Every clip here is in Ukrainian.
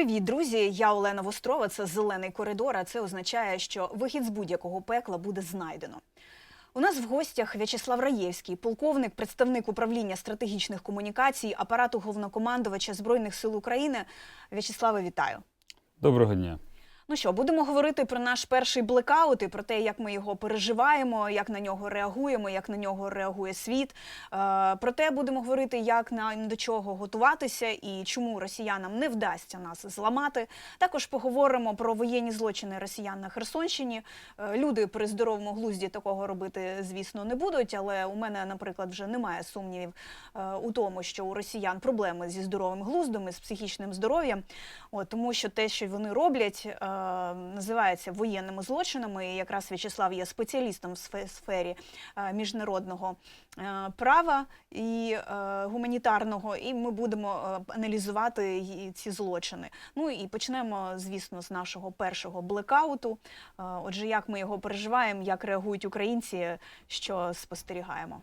Привіт, друзі! Я Олена Вострова. Це зелений коридор. А це означає, що вихід з будь-якого пекла буде знайдено. У нас в гостях В'ячеслав Раєвський, полковник, представник управління стратегічних комунікацій апарату головнокомандувача збройних сил України. В'ячеславе, вітаю. Доброго дня. Ну що, будемо говорити про наш перший блекаут і про те, як ми його переживаємо, як на нього реагуємо, як на нього реагує світ. Е, про те будемо говорити, як нам до чого готуватися і чому росіянам не вдасться нас зламати. Також поговоримо про воєнні злочини росіян на Херсонщині. Е, люди при здоровому глузді такого робити, звісно, не будуть. Але у мене, наприклад, вже немає сумнівів е, у тому, що у росіян проблеми зі здоровим глуздом і з психічним здоров'ям. Тому що те, що вони роблять, називається воєнними злочинами. І якраз В'ячеслав є спеціалістом в сфері е, міжнародного е, права і е, гуманітарного. І ми будемо аналізувати ці злочини. Ну і почнемо, звісно, з нашого першого блекауту. Отже, як ми його переживаємо, як реагують українці, що спостерігаємо.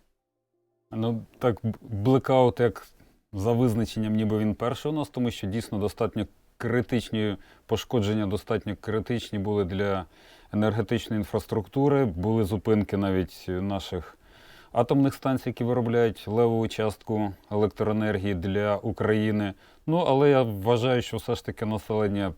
Ну так, блекаут, як за визначенням, ніби він перший у нас, тому що дійсно достатньо критичні пошкодження, достатньо критичні були для енергетичної інфраструктури. Були зупинки навіть наших атомних станцій, які виробляють левову частку електроенергії для України. Ну, але я вважаю, що все ж таки населення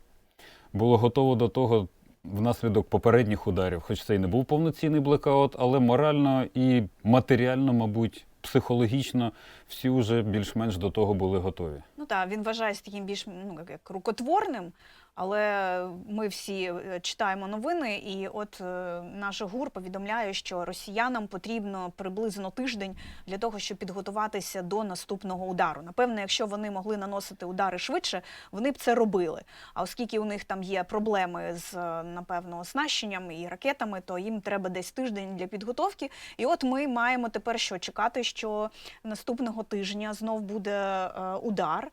було готово до того внаслідок попередніх ударів. Хоч це і не був повноцінний блекаут, але морально і матеріально, мабуть, психологічно всі вже більш-менш до того були готові. Ну так, він вважається таким більш ну, як- рукотворним, але ми всі е, читаємо новини, і от е, наш ГУР повідомляє, що росіянам потрібно приблизно тиждень для того, щоб підготуватися до наступного удару. Напевно, якщо вони могли наносити удари швидше, вони б це робили. А оскільки у них там є проблеми з е, напевно оснащенням і ракетами, то їм треба десь тиждень для підготовки. І от ми маємо тепер що чекати, що наступного тижня знов буде удар.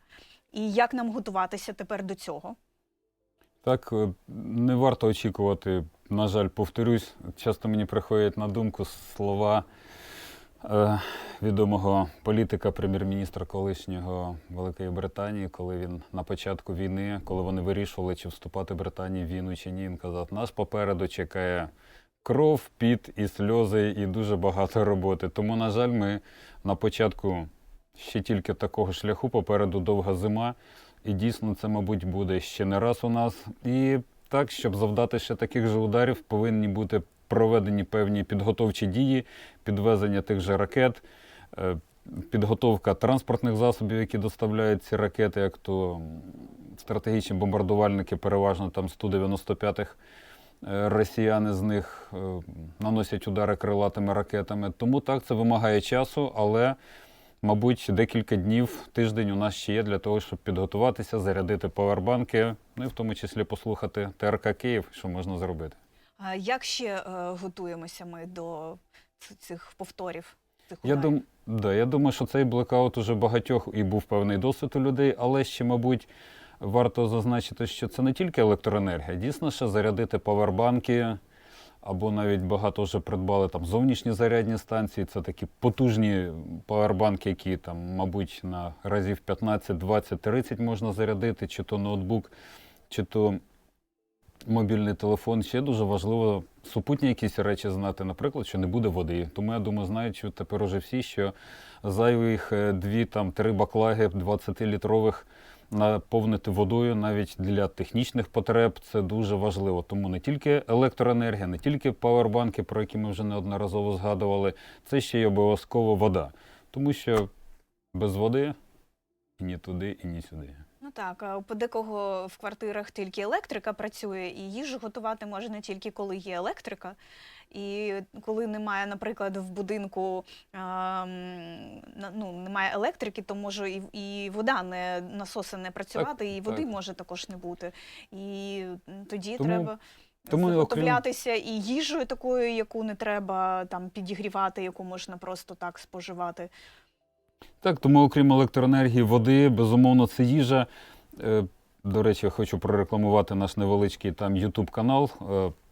І як нам готуватися тепер до цього? Так, е, не варто очікувати, на жаль, повторюсь, часто мені приходять на думку слова е, відомого політика, прем'єр-міністра колишнього Великої Британії, коли він на початку війни, коли вони вирішували, чи вступати в Британії в війну чи ні, він казав, нас попереду чекає кров, піт і сльози, і дуже багато роботи. Тому, на жаль, ми на початку ще тільки такого шляху, попереду довга зима. І дійсно це, мабуть, буде ще не раз у нас. І так, щоб завдати ще таких же ударів, повинні бути проведені певні підготовчі дії, підвезення тих же ракет, е, підготовка транспортних засобів, які доставляють ці ракети, як то стратегічні бомбардувальники, переважно там 195-х. Е, Росіяни з них е, наносять удари крилатими ракетами. Тому так це вимагає часу, але мабуть, декілька днів, тиждень у нас ще є для того, щоб підготуватися, зарядити павербанки, ну і в тому числі послухати ТРК Київ, що можна зробити. А Як ще е, готуємося ми до цих повторів? Цих Я, дум, да, я думаю, що цей блекаут уже багатьох і був певний досвід у людей, але ще, мабуть, варто зазначити, що це не тільки електроенергія. Дійсно, ще зарядити павербанки, або навіть багато вже придбали там зовнішні зарядні станції. Це такі потужні павербанки, які там, мабуть, на разів 15, 20, 30 можна зарядити, чи то ноутбук, чи то мобільний телефон. Ще дуже важливо супутні якісь речі знати, наприклад, що не буде води. Тому я думаю, знають тепер уже всі, що зайвих е, дві там три баклаги 20-літрових наповнити водою навіть для технічних потреб це дуже важливо. Тому не тільки електроенергія, не тільки павербанки, про які ми вже неодноразово згадували, це ще й обов'язково вода. Тому що без води ні туди, і ні сюди. Ну так, а у подекого в квартирах тільки електрика працює, і їжу готувати можна тільки коли є електрика. І коли немає, наприклад, в будинку ем, ну, немає електрики, то може і, і вода не насоси не працювати, і води так. може також не бути. І тоді Тому- треба тому, окрім- і їжею такою, яку не треба там підігрівати, яку можна просто так споживати. Так, тому окрім електроенергії, води, безумовно, це їжа. Е, До речі, хочу прорекламувати наш невеличкий там YouTube канал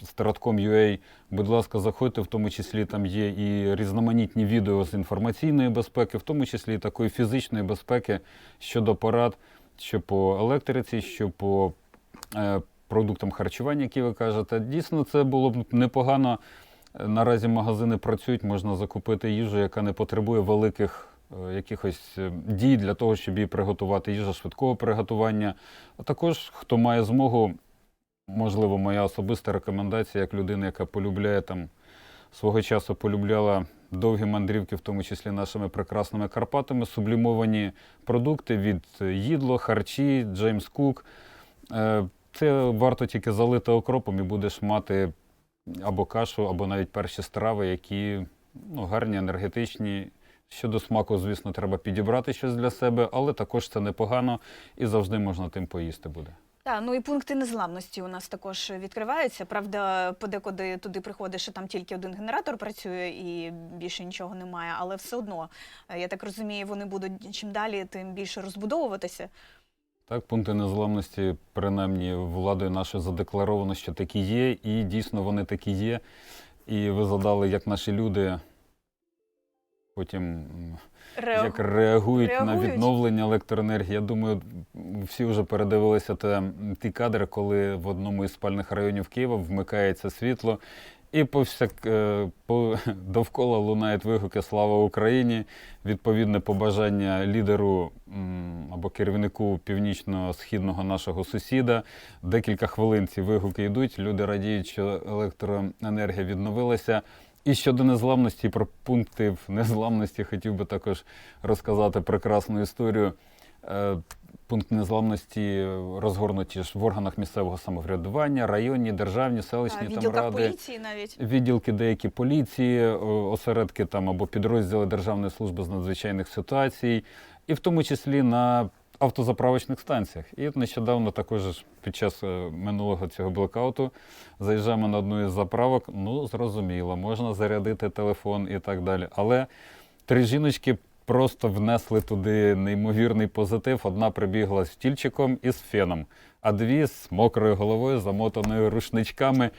Stratcom.ua. Будь ласка, заходьте, в тому числі там є і різноманітні відео з інформаційної безпеки, в тому числі і такої фізичної безпеки щодо порад що по електриці, що по е, продуктам харчування, які ви кажете. Дійсно, це було б непогано. Е, Наразі магазини працюють, можна закупити їжу, яка не потребує великих е, якихось е, дій для того, щоб її приготувати. Їжа швидкого приготування. А також, хто має змогу, можливо, моя особиста рекомендація, як людина, яка полюбляє там свого часу полюбляла довгі мандрівки, в тому числі нашими прекрасними Карпатами, сублімовані продукти від е, їдло, харчі, Джеймс Кук. Е, Це варто тільки залити окропом і будеш мати або кашу, або навіть перші страви, які ну, гарні, енергетичні. Щодо смаку, звісно, треба підібрати щось для себе, але також це непогано і завжди можна тим поїсти буде. Так, ну і пункти незламності у нас також відкриваються. Правда, подекуди туди приходиш, і там тільки один генератор працює і більше нічого немає. Але все одно, е, я так розумію, вони будуть чим далі, тим більше розбудовуватися. Так, пункти незламності, принаймні, владою нашою задекларовано, що такі є, і дійсно вони такі є. І ви задали, як наші люди потім Реагу- як реагують, на відновлення електроенергії. Я думаю, всі вже передивилися те, ті кадри, коли в одному із спальних районів Києва вмикається світло. І повсяк, е, по, довкола лунають вигуки Слава Україні, відповідне побажання лідеру або керівнику північно-східного нашого сусіда. Декілька хвилин ці вигуки йдуть. Люди радіють, що електроенергія відновилася. І щодо незламності, про пункти незламності хотів би також розказати прекрасну історію. Е, Пункт незламності розгорнуті ж в органах місцевого самоврядування, районні, державні, селищні там ради поліції навіть. відділки деякі поліції, осередки там або підрозділи Державної служби з надзвичайних ситуацій, і в тому числі на автозаправочних станціях. І нещодавно також під час е, минулого цього блекауту заїжджаємо на одну із заправок. Ну, зрозуміло, можна зарядити телефон і так далі. Але три жіночки. Просто внесли туди неймовірний позитив. Одна прибігла з стільчиком і з феном, а дві з мокрою головою, замотаною рушничками.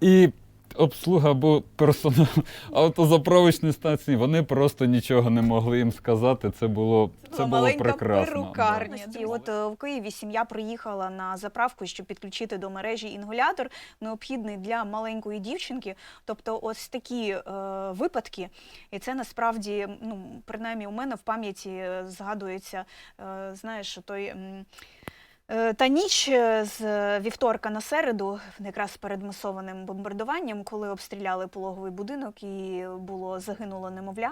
І обслуга або персонал автозаправочної станції, вони просто нічого не могли їм сказати. Це було, це була було прекрасно. перукарня. Да. І от е, в Києві сім'я приїхала на заправку, щоб підключити до мережі інгулятор, необхідний для маленької дівчинки. Тобто, ось такі е, випадки, і це насправді, ну принаймні у мене в пам'яті е, згадується, е, знаєш, той. м, Е, Та ніч е, з вівторка на середу, якраз перед масованим бомбардуванням, коли обстріляли пологовий будинок і було загинуло немовля.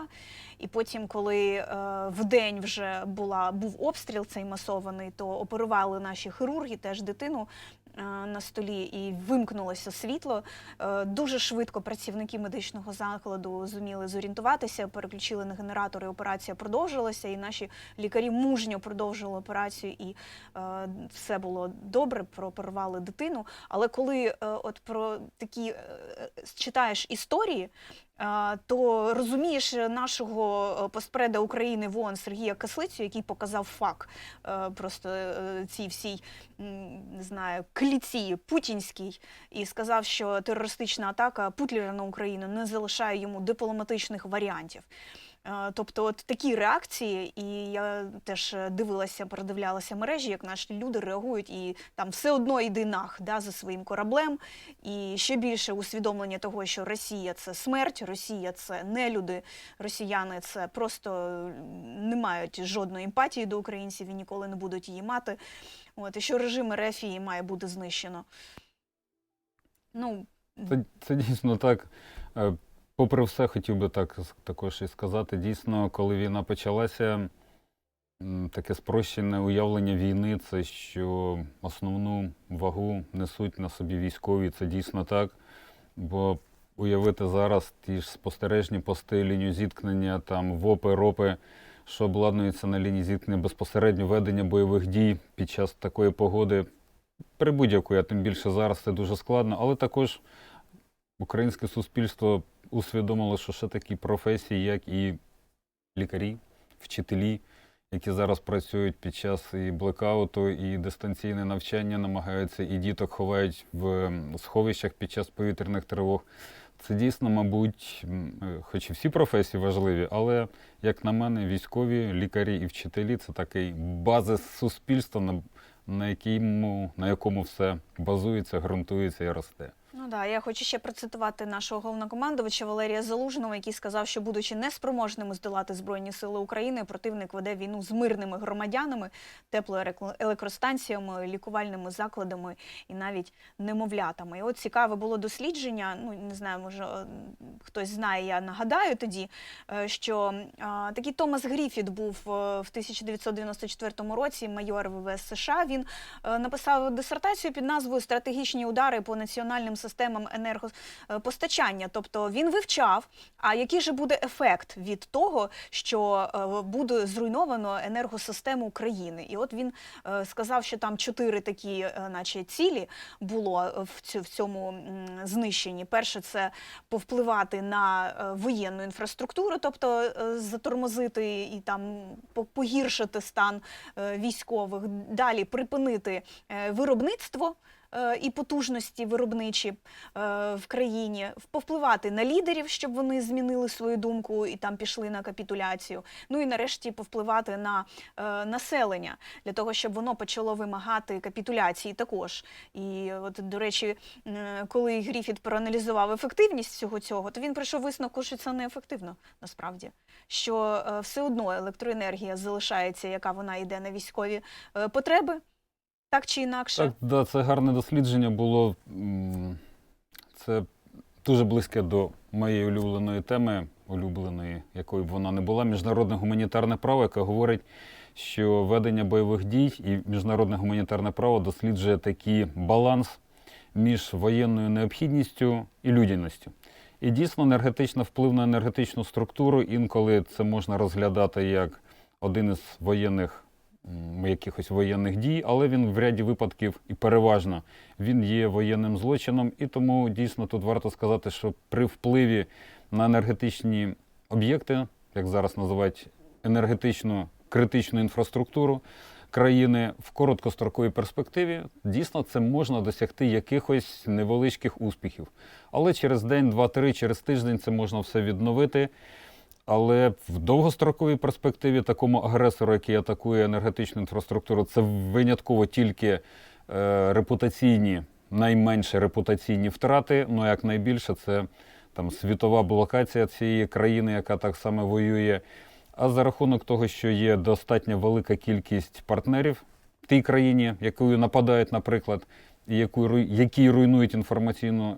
І потім, коли е, в день вже була був обстріл цей масований, то оперували наші хірурги теж дитину е, на столі і вимкнулося світло. Е, дуже швидко працівники медичного закладу зуміли зорієнтуватися, переключили на генератори. Операція продовжилася, і наші лікарі мужньо продовжили операцію, і е, все було добре. Прооперували дитину. Але коли е, от про такі е, читаєш історії. Е, То розумієш нашого поспреда постпреда України в ООН Сергія Кислицю, який показав факт е, просто е, цій всій не знаю кліці путінській, і сказав, що терористична атака Путлера на Україну не залишає йому дипломатичних варіантів. Е, Тобто, от такі реакції, і я теж е, дивилася, передивлялася мережі, як наші люди реагують, і там все одно йди нах да, за своїм кораблем. І ще більше усвідомлення того, що Росія це смерть, Росія це не люди, росіяни це просто е, не мають жодної емпатії до українців і ніколи не будуть її мати. От, і що режим Ерефії має бути знищено. Ну, Це, це дійсно так. Попри все, хотів би так також і сказати. Дійсно, коли війна почалася, таке спрощене уявлення війни це що основну вагу несуть на собі військові. Це дійсно так. Бо уявити зараз ті ж спостережні пости, лінію зіткнення, там ВОПи, РОПи, що обладнуються на лінії зіткнення безпосередньо ведення бойових дій під час такої погоди. При будь-якої, а тим більше зараз це дуже складно, але також українське суспільство усвідомило, що ще такі професії, як і лікарі, вчителі, які зараз працюють під час і блекауту, і дистанційне навчання, намагаються і діток ховають в сховищах під час повітряних тривог. Це дійсно, мабуть, е, хоч і всі професії важливі, але, як на мене, військові, лікарі і вчителі це такий базис суспільства, на, якому, на якому все базується, ґрунтується і росте. Ну да, я хочу ще процитувати нашого головнокомандувача Валерія Залужного, який сказав, що будучи неспроможними здолати збройні сили України, противник веде війну з мирними громадянами, теплоелектростанціями, лікувальними закладами і навіть немовлятами. І от цікаве було дослідження. Ну не знаю, може е, хтось знає, я нагадаю тоді, е, що е, такий Томас Гріфіт був е, в 1994 році, майор ВВС США. Він е, написав дисертацію під назвою Стратегічні удари по національним системам енергопостачання. Тобто він вивчав, а який же буде ефект від того, що е, буде зруйновано енергосистему країни. І от він е, сказав, що там чотири такі, е, наче цілі було в цьому знищенні. Перше це повпливати на воєнну інфраструктуру, тобто затормозити і там погіршити стан військових. Далі припинити виробництво. Е, І потужності виробничі е, в країні повпливати на лідерів, щоб вони змінили свою думку і там пішли на капітуляцію. Ну і нарешті повпливати на е, населення для того, щоб воно почало вимагати капітуляції також. І от, до речі, коли Гріфіт проаналізував ефективність всього цього, то він прийшов висновку, що це неефективно насправді. Що все одно електроенергія залишається, яка вона йде на військові потреби, так чи інакше. Так, да, це гарне дослідження було. Це дуже близьке до моєї улюбленої теми, улюбленої, якою б вона не була, міжнародне гуманітарне право, яке говорить, що ведення бойових дій і міжнародне гуманітарне право досліджує такий баланс між воєнною необхідністю і людяністю. І дійсно енергетична вплив на енергетичну структуру, інколи це можна розглядати як один із воєнних якихось воєнних дій, але він в ряді випадків і переважно він є воєнним злочином. І тому дійсно тут варто сказати, що при впливі на енергетичні об'єкти, як зараз називають енергетичну критичну інфраструктуру країни в короткостроковій перспективі, дійсно це можна досягти якихось невеличких успіхів. Але через день, два, три, через тиждень це можна все відновити. Але в довгостроковій перспективі такому агресору, який атакує енергетичну інфраструктуру, це винятково тільки е, репутаційні, найменше репутаційні втрати. Ну як найбільше, це там світова блокація цієї країни, яка так само воює. А за рахунок того, що є достатньо велика кількість партнерів в тій країні, якою нападають, наприклад, і яку, які руйнують інформаційну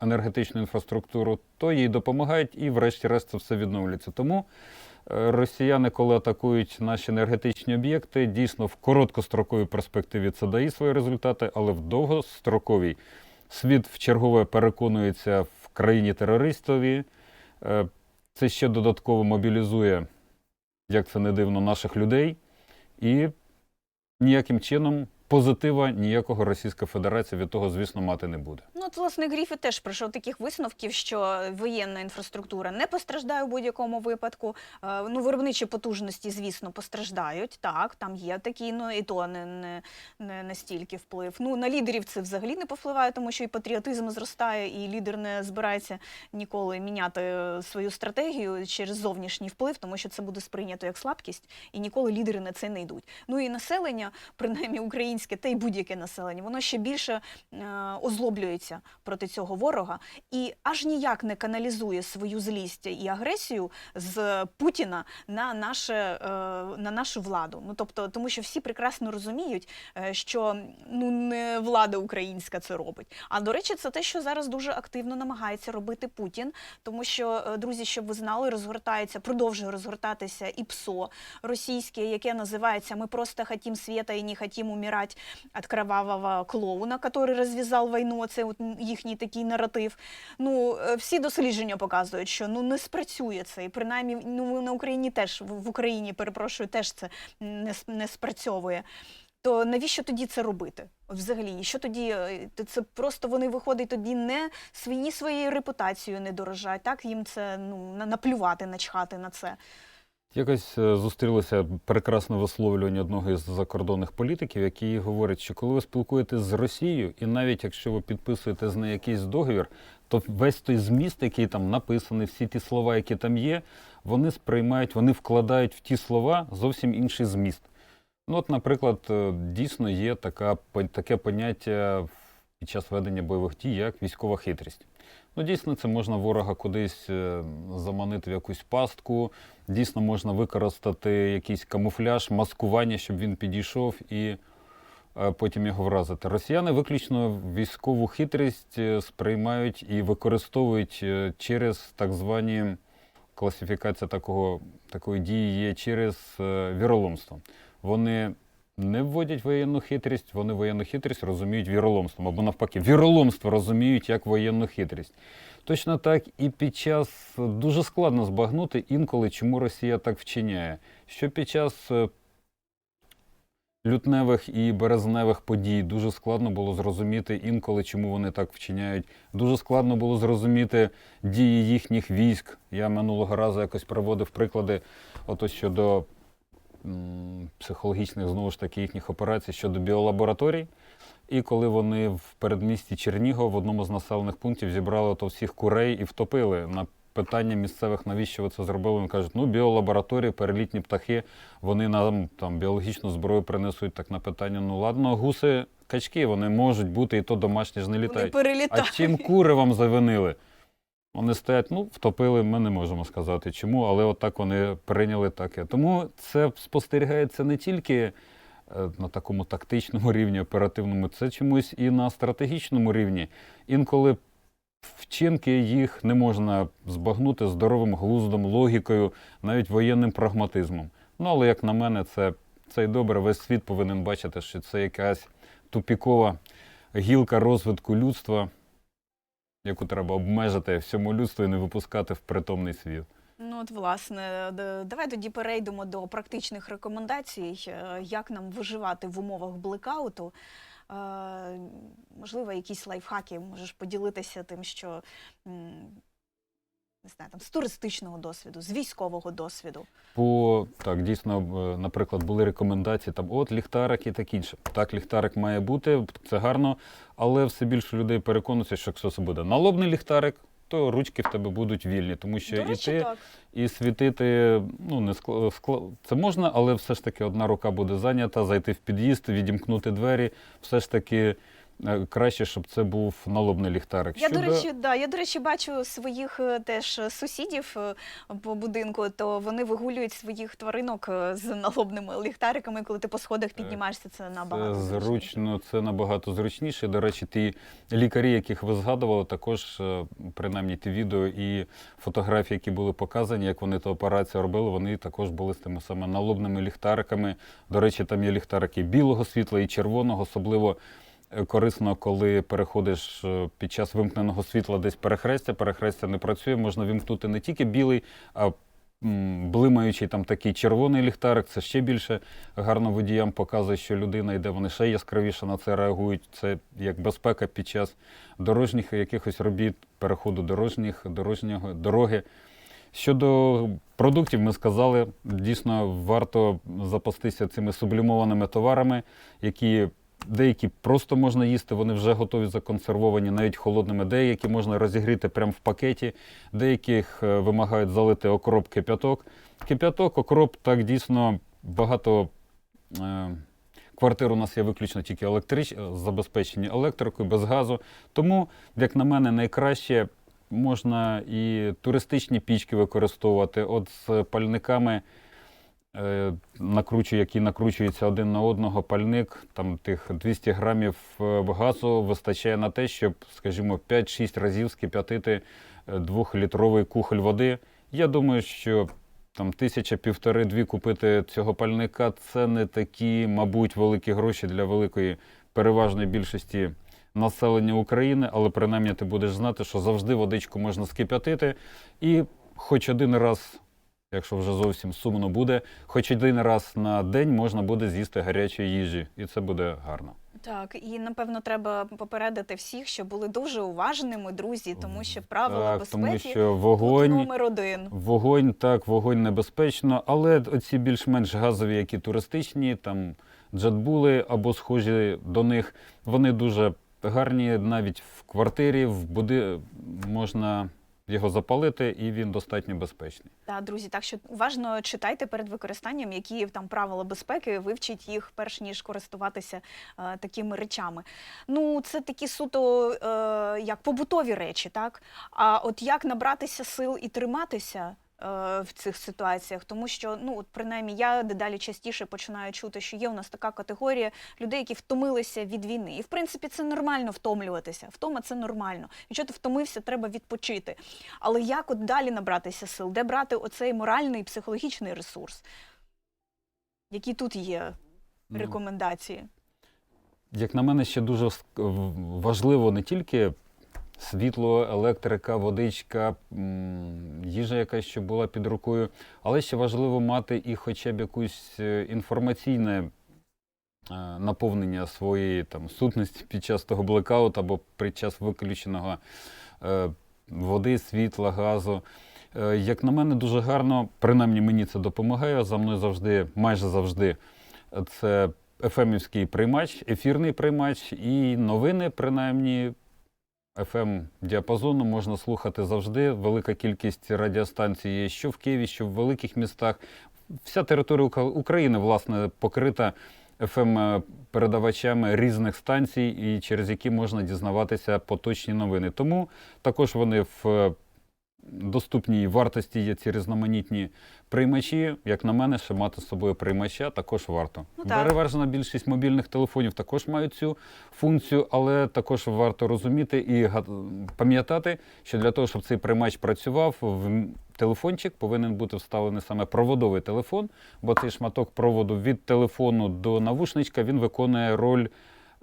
енергетичну інфраструктуру, то їй допомагають і, врешті-решт, це все відновлюється. Тому е, росіяни, коли атакують наші енергетичні об'єкти, дійсно в короткостроковій перспективі це дає свої результати, але в довгостроковій світ вчергове переконується в країні терористові. Е, Це ще додатково мобілізує, як це не дивно, наших людей, і ніяким чином позитива ніякого Російська Федерація від того, звісно, мати не буде. Ну, от, власне, Гріфі теж прийшов таких висновків, що воєнна інфраструктура не постраждає у будь-якому випадку. Е, Ну, виробничі потужності, звісно, постраждають. Так, там є такі, ну і то не, не, не настільки вплив. Ну, на лідерів це взагалі не повпливає, тому що і патріотизм зростає, і лідер не збирається ніколи міняти е, свою стратегію через зовнішній вплив, тому що це буде сприйнято як слабкість, і ніколи лідери на це не йдуть. Ну і населення, принаймні українське, та й будь-яке населення, воно ще більше е, озлоблюється проти цього ворога і аж ніяк не каналізує свою злість і агресію з Путіна на наше е, на нашу владу. Ну тобто, тому що всі прекрасно розуміють, е, що ну не влада українська це робить. А до речі, це те, що зараз дуже активно намагається робити Путін, тому що друзі, щоб ви знали, розгортається, продовжує розгортатися і ПСО російське, яке називається Ми просто хотім світа і не хотім умирати від кровавого клоуна, який розв'язав війну. Це от їхній такий наратив. Ну е, всі дослідження показують, що ну не спрацює це, і принаймні ну на Україні теж в Україні перепрошую, теж це не, не спрацьовує. То навіщо тоді це робити? Взагалі, що тоді е, це просто вони виходять тоді не свої своєю репутацією не дорожать, так їм це ну наплювати, начхати на це. Якось е, зустрілося прекрасне висловлювання одного із закордонних політиків, який говорить, що коли ви спілкуєтесь з Росією, і навіть якщо ви підписуєте з нею якийсь договір, то весь той зміст, який там написаний, всі ті слова, які там є, вони сприймають, вони вкладають в ті слова зовсім інший зміст. Ну, от, наприклад, е, дійсно є така, таке поняття під час ведення бойових дій, як військова хитрість. Ну, дійсно, це можна ворога кудись е, заманити в якусь пастку, дійсно можна використати якийсь камуфляж, маскування, щоб він підійшов і е, потім його вразити. Росіяни виключно військову хитрість е, сприймають і використовують через так звані класифікація такого, такої дії є через віроломство. Вони не вводять воєнну хитрість, вони воєнну хитрість розуміють віроломством, або навпаки, віроломство розуміють як воєнну хитрість. Точно так і під час дуже складно збагнути інколи, чому Росія так вчиняє. Що під час е, лютневих і березневих подій дуже складно було зрозуміти інколи, чому вони так вчиняють. Дуже складно було зрозуміти дії їхніх військ. Я минулого разу якось приводив приклади ото щодо психологічних знову ж таки їхніх операцій щодо біолабораторій. І коли вони в передмісті Чернігова в одному з населених пунктів зібрали то всіх курей і втопили на питання місцевих, навіщо ви це зробили, вони кажуть, ну біолабораторії, перелітні птахи, вони нам там біологічну зброю принесуть. Так на питання, ну ладно, гуси, качки, вони можуть бути, і то домашні ж не Вони літають. А чим кури вам завинили? Вони стоять, ну, втопили, ми не можемо сказати чому, але отак вони прийняли таке. Тому це спостерігається не тільки е, на такому тактичному рівні, оперативному, це чомусь і на стратегічному рівні. Інколи вчинки їх не можна збагнути здоровим глуздом, логікою, навіть воєнним прагматизмом. Ну, але як на мене, це, це й добре. Весь світ повинен бачити, що це якась тупікова гілка розвитку людства, яку треба обмежити всьому людству і не випускати в притомний світ. Ну, от, власне, давай тоді перейдемо до практичних рекомендацій, е, як нам виживати в умовах блекауту. Е, Можливо, якісь лайфхаки можеш поділитися тим, що не знаю, там, з туристичного досвіду, з військового досвіду. По так, дійсно, е, наприклад, були рекомендації там от ліхтарик і так інше. Так, ліхтарик має бути, це гарно, але все більше людей переконуються, що якщо це буде налобний ліхтарик, то ручки в тебе будуть вільні, тому що До і речі, ти так. і світити ну не скла... скла- це можна, але все ж таки одна рука буде зайнята, зайти в під'їзд, відімкнути двері. Все ж таки краще, щоб це був налобний ліхтарик. Я, до речі, да, я, до речі, бачу своїх е, теж е, сусідів е, по будинку, то вони вигулюють своїх тваринок е, з налобними ліхтариками, коли ти по сходах піднімаєшся, це набагато Це зручно, це набагато зручніше. До речі, ті лікарі, яких ви згадували, також е, принаймні ті відео і фотографії, які були показані, як вони ту операцію робили, вони також були з тими саме налобними ліхтариками. До речі, там є ліхтарики білого світла і червоного, особливо. Корисно, коли переходиш е, під час вимкненого світла десь перехрестя, перехрестя не працює, можна вимкнути не тільки білий, а блимаючий там такий червоний ліхтарик, це ще більше гарно водіям показує, що людина йде, вони ще яскравіше на це реагують. Це як безпека під час дорожніх якихось робіт, переходу дорожніх, дорожнього, дороги. Щодо продуктів, ми сказали, дійсно варто запастися цими сублімованими товарами, які деякі просто можна їсти, вони вже готові законсервовані, навіть холодними, деякі можна розігріти прямо в пакеті, деяких е, вимагають залити окроп кип'яток. Кип'яток, окроп, так дійсно багато. Е, Квартир у нас є виключно тільки електрич... забезпечені електрикою, без газу. Тому, як на мене, найкраще можна і туристичні пічки використовувати. От з пальниками, е, накручую, які накручуються один на одного, пальник, там тих 200 грамів е, газу вистачає на те, щоб, скажімо, 5-6 разів скип'ятити е, двохлітровий кухоль води. Я думаю, що там тисяча півтори-дві купити цього пальника це не такі, мабуть, великі гроші для великої переважної більшості населення України, але принаймні ти будеш знати, що завжди водичку можна скип'ятити, і хоч один раз, якщо вже зовсім сумно буде, хоч один раз на день можна буде з'їсти гарячої їжі, і це буде гарно. Так, і напевно треба попередити всіх, що були дуже уважними, друзі, тому що правила так, тому безпеки що тут вогонь, номер один. вогонь, так, вогонь небезпечно, але оці більш-менш газові, які туристичні, там джетбули або схожі до них, вони дуже гарні навіть в квартирі, в буди можна його запалити, і він достатньо безпечний. Так, друзі, так що уважно читайте перед використанням, які там правила безпеки, вивчіть їх перш ніж користуватися е, такими речами. Ну, це такі суто е, як побутові речі, так? А от як набратися сил і триматися? Е, В цих ситуаціях, тому що ну от принаймні я дедалі частіше починаю чути, що є у нас така категорія людей, які втомилися від війни. І в принципі це нормально втомлюватися. Втома це нормально. Якщо ти втомився, треба відпочити. Але як от далі набратися сил? Де брати оцей моральний і психологічний ресурс? Які тут є Ну, рекомендації? Як на мене, ще дуже важливо не тільки світло, електрика, водичка, їжа якась, щоб була під рукою, але ще важливо мати і хоча б якусь е, інформаційне е, наповнення своєї там, сутності під час того блекауту або під час виключеного е, води, світла, газу. Як на мене, дуже гарно, принаймні мені це допомагає. За мною завжди, майже завжди, це FM-івський приймач, ефірний приймач і новини, принаймні, FM діапазону можна слухати завжди. Велика кількість радіостанцій є що в Києві, що в великих містах. Вся територія України, власне, покрита fm передавачами різних станцій, і через які можна дізнаватися поточні новини. Тому також вони в е, доступній вартості є ці різноманітні приймачі. Як на мене, ще мати з собою приймача також варто. Ну, так. Переважна більшість мобільних телефонів також мають цю функцію, але також варто розуміти і пам'ятати, що для того, щоб цей приймач працював, в телефончик повинен бути вставлений саме проводовий телефон, бо цей шматок проводу від телефону до навушничка він виконує роль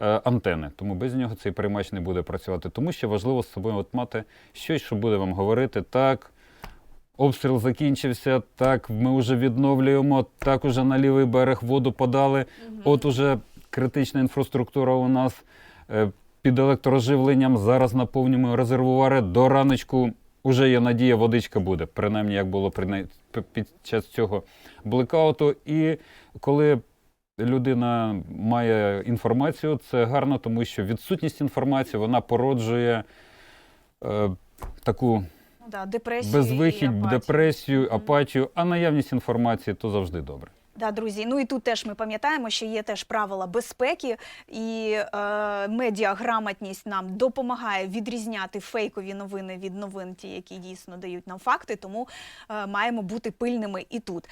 антени. Тому без нього цей приймач не буде працювати. Тому що важливо з собою от мати щось, що буде вам говорити так. Обстріл закінчився, так, ми вже відновлюємо, так уже на лівий берег воду подали. От уже критична інфраструктура у нас е, під електроживленням. Зараз наповнюємо резервуари. До раночку вже є надія, водичка буде. Принаймні, як було під час цього блекауту. І коли людина має інформацію, це гарно, тому що відсутність інформації вона породжує е, таку Ну, да, депресію безвихідь, апатію. депресію, апатію, а наявність інформації то завжди добре. Да, друзі. Ну і тут теж ми пам'ятаємо, що є теж правила безпеки, і е, медіаграмотність нам допомагає відрізняти фейкові новини від новин, ті, які дійсно дають нам факти. Тому е, маємо бути пильними і тут.